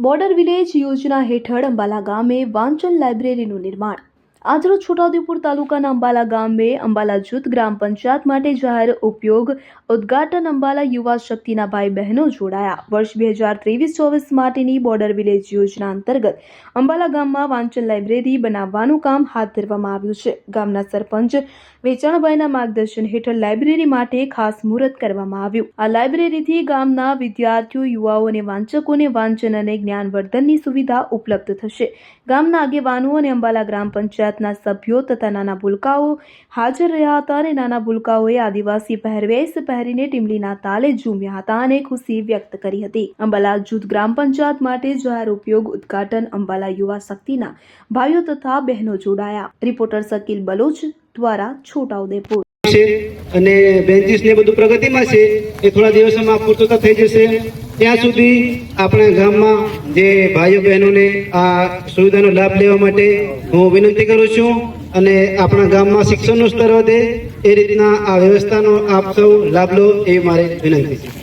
Border village યોજના હેઠળ અંબાલા ગામે વાંચન લાઇબ્રેરીનું નિર્માણ આજરોજ છોટાઉદેપુર તાલુકાના અંબાલા ગામે અંબાલા જૂથ ગ્રામ પંચાયત માટે જાહેર ઉપયોગ ઉદ્ઘાટન અંબાલા યુવા શક્તિના ભાઈ બહેનો જોડાયા. વર્ષ બે હજાર ત્રેવીસ ચોવીસ માટેની બોર્ડર વિલેજ યોજના અંતર્ગત અંબાલા ગામમાં વાંચન લાઇબ્રેરી બનાવવાનું કામ હાથ ધરવામાં આવ્યું છે. ગામના સરપંચ વેચાણભાઈના માર્ગદર્શન હેઠળ લાઇબ્રેરી માટે ખાસ મુહૂર્ત કરવામાં આવ્યું. આ લાઇબ્રેરીથી ગામના વિદ્યાર્થીઓ, યુવાઓ અને વાંચકોને વાંચન અને જ્ઞાનવર્ધનની સુવિધા ઉપલબ્ધ થશે. ગામના આગેવાનો અને અંબાલા ગ્રામ પંચાયતના સભ્યો તથા નાના ભૂલકાઓ હાજર રહ્યા હતા અને નાના ભૂલકાઓએ આદિવાસી પહેરવેશ પહેરીને ટીમલીના તાલે ઝૂમ્યા હતા અને ખુશી વ્યક્ત કરી હતી. અંબાલા જૂથ ગ્રામ પંચાયત માટે જાહેર ઉપયોગ ઉદ્ઘાટન અંબાલા યુવા શક્તિના ભાઈઓ તથા બહેનો જોડાયા. રિપોર્ટર શકીલ બલોચ દ્વારા છોટાઉદેપુર અને બેન્ચીસ ને બધું પ્રગતિમાં છે, એ થોડા દિવસોમાં પૂર્તતા થઈ જશે. ત્યાં સુધી આપણા ગામમાં જે ભાઈઓ બહેનોને આ સુવિધાનો લાભ લેવા માટે હું વિનંતી કરું છું અને આપણા ગામમાં શિક્ષણનું સ્તર વધે, એ રીતના આ વ્યવસ્થાનો આપ સૌ લાભ લો એવી મારી વિનંતી છે.